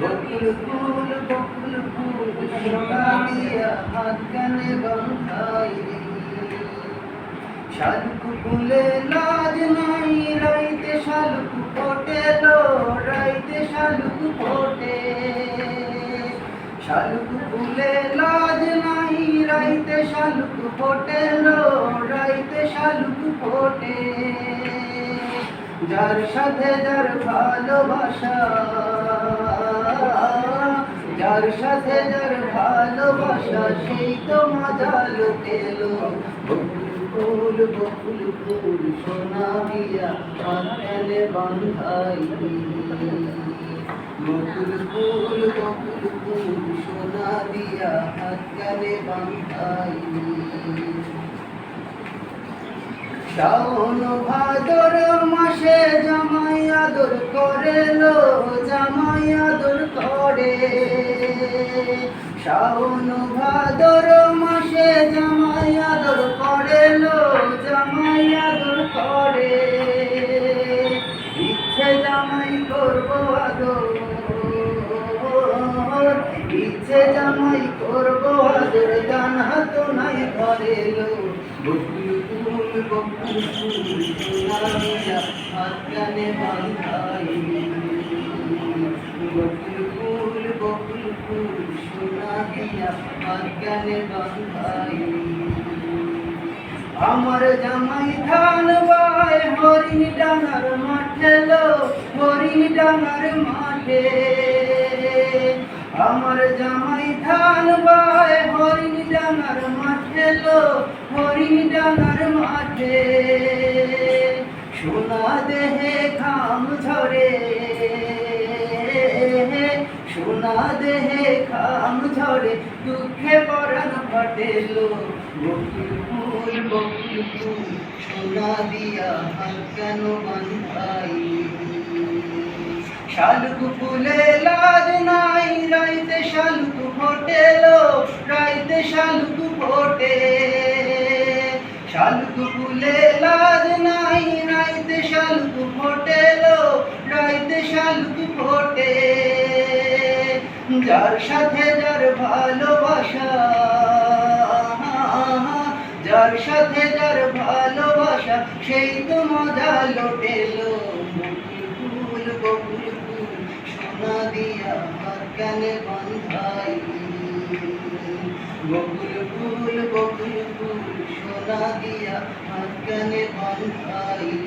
বকুল ফুল বকুল ফুল সোনা দিয়া হাত কানে বাঁধাই শালুক লাজ নাই রাইতে শালুক ফোটে লো রাইতে শালুক ফোটে শালুক রাইতে শালুক ফোটে লো রাইতে শালুক ফোটে যার সাথে যার ভালোবাসা, যার সাথে যার ভালোবাসা, সেই তো মজা লুটেলো ফুল বকুল, ফুল, সোনা দিয়া পাতালে বান্ধাই বকুল, ফুল বকুল, ফুল, সোনা দিয়া হাতকালে বান্ধাই শ্রাবণ ভাদর মাসে জামাই আদর করে লো জামাই আদর করে। শ্রাবণ ভাদর মাসে জামাই আদর করে লো জামাই আদর করে। ইচ্ছে জামাই করব আদর, ইচ্ছে জামাই করব আদর গান হাত নাই ধরে লো আমার জামাই ধান বাই হরিণ ডাঙার মাঠে লো, হরিণ ডাঙার মাঠে। আমার জামাই ধান বাই হরিণ ডাঙার মাঠে লো ডাঙার মাঠে সোনা দেহে খাম ঝরে। সোনা দেহে খাম ঝরে। দুঃখে পরাণ ফাটেলো বকুল ফুল সোনা দিয়া হাত কেন বান্ধাই শালুক ফুলে লাজ নাই, রাইতে শালুক ফোটেলো রাইতে শালুক ফোটে। ফুলে লাজ নাই, রাইতে শালুক ফোটেলো রাইতে শালুক ফোটে। যার সাথে যার ভালোবাসা, যার সাথে যার ভালোবাসা, সেই তো মজা লোটেলো। ফুল বকুল ফুল সোনা দিয়া হাত কানে বান্ধাই বকুল ফুল বকুল راضية حقا لطرفي